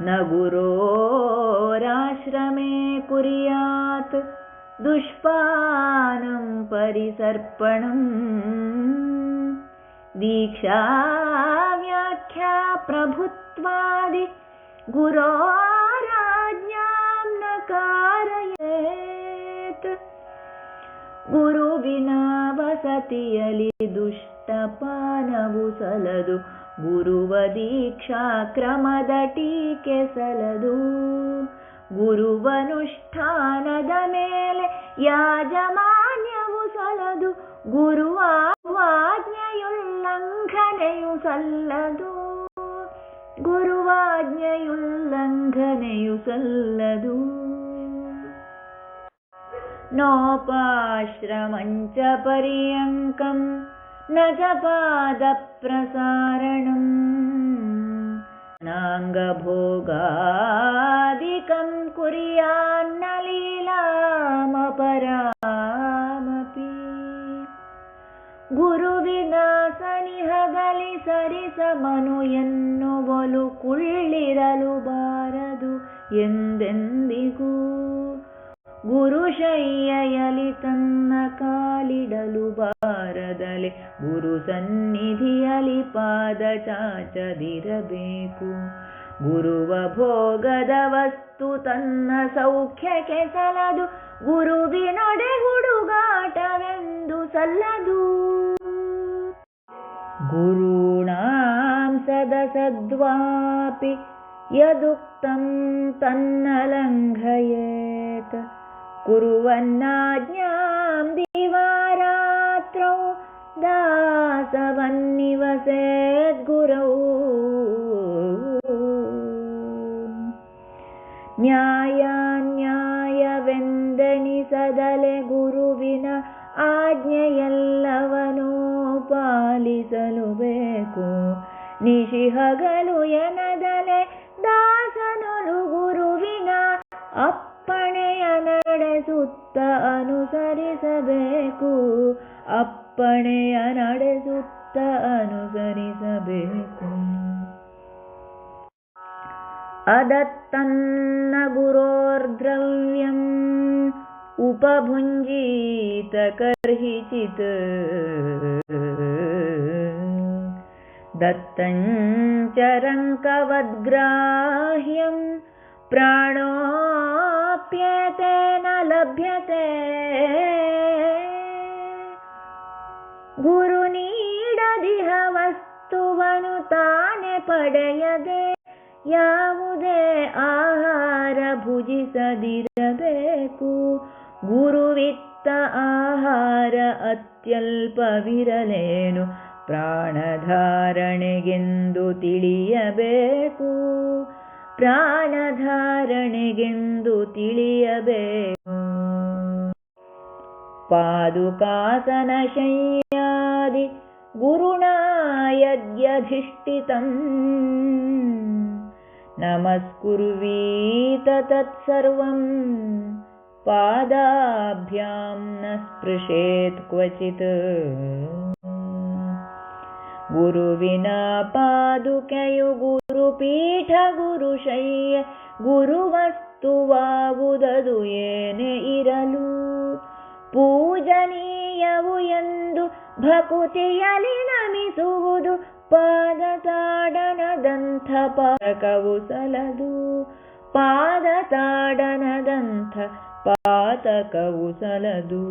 न गुरोराश्रमे कुर्यात् दुष्पानं परिसर्पणम् दीक्षा व्याख्या प्रभुत्वादि गुरोराज्ञां न कारयेत्। गुरुविना वसति अलि दुष्टपानवु सलदु ದೀಕ್ಷಾ ಕ್ರಮದ ಟೀಕೆ ಸಲದು ಗುರುವನುಷ್ಠಾನದ ಮೇಲೆ ಯಾಜಮಾನ್ಯವು ಸಲದು ಗುರುವ ಆಜ್ಞೆಯುಲ್ಲಂಘನೆಯು ಸಲ್ಲದು ಗುರುವಾಜ್ಞೆಯುಲ್ಲಂಘನೆಯು ಸಲ್ಲದು नोपाश्रमञ्च पर्यङ्कं न च पादप्रसारणम् नाङ्गभोगादिकं कुर्यान्न लीलामपरामपि ಗುರುವಿನ ಸನಿಹದಲ್ಲಿ ಸರಿಸಮನು ಎನ್ನುವಲು ಕುಳ್ಳಿರಲು ಬಾರದು ಎಂದೆಂದಿಗೂ ಗುರುಶಯ್ಯಯಲಿ ತನ್ನ ಕಾಲಿಡಲು ಬಾರದಲೆ. ಗುರು ಸನ್ನಿಧಿಯಲಿ ಪಾದ ಚಾಚದಿರಬೇಕು. ಗುರುವ ಭೋಗದ ವಸ್ತು ತನ್ನ ಸೌಖ್ಯಕ್ಕೆ ಸಲದು ಗುರುವಿನೊಡೆ ಹುಡುಗಾಟವೆಂದು ಸಲ್ಲದು. ಗುರುಣಾಂ ಸದಸದ್ವಾಪಿ ಯದುಕ್ತಂ ತನ್ನ ಲಂಘಯೇತ್ कुर्वन्नाज्ञां दिवारात्रौ दासवन्निवसेद्गुरौ ನ್ಯಾಯಾನ್ಯಾಯವೆಂದೆನಿಸದಲೆ ಗುರುವಿನ ಆಜ್ಞೆಯೆಲ್ಲವನೂ ಪಾಲಿಸಲು ಬೇಕು ನಿಶಿಹಗಲು ಎನದಲೆ ದಾಸನನು ಗುರುವಿನ ಅಪ್ಪಣೆಯ ನಡೆಸುತ್ತ ಅನುಸರಿಸಬೇಕು ಅಪ್ಪಣೆಯ ನಡೆಸುತ್ತ ಅನುಸರಿಸಬೇಕು ಅದತ್ತನ್ನ ಗುರೋರ್ದ್ರವ್ಯಂ ಉಪಭುಂಜೀತ ಕರ್ಹಿಚಿತ್ दत्तञ्चरङ्कवद्ग्राह्यं प्राणोऽप्यते ಲಭ್ಯತೆ. ಗುರು ನೀಡದಿಹ ವಸ್ತುವನು ತಾನೆ ಪಡೆಯದೆ, ಯಾವುದೇ ಆಹಾರ ಭುಜಿಸದಿರಬೇಕು. ಗುರುವಿತ್ತ ಆಹಾರ ಅತ್ಯಲ್ಪವಿರಲೇನು, ಪ್ರಾಣಧಾರಣೆಗೆಂದು ತಿಳಿಯಬೇಕು. ಪ್ರಾಣಧಾರಣೆಗೆಂದು ತಿಳಿಯಬೇಕು. पादुकासनशय्यादि गुरुणा यद्यधिष्ठितम् नमस्कुर्वीत तत्सर्वम् पादाभ्यां न स्पृशेत् क्वचित्। गुरुविना गुरुपीठगुरुशय्य गुरुवस्तु वा गुरुवस्तु येन इरलू। ಪೂಜನೀಯವು ಎಂದು ಭಕುತಿಯಲಿ ನಮಿಸುವುದು ಪಾದ ತಾಡನದಂಥ ಪಾತಕವು ಸಲದು. ಪಾದ ತಾಡನದಂಥ ಪಾತಕವು ಸಲದು.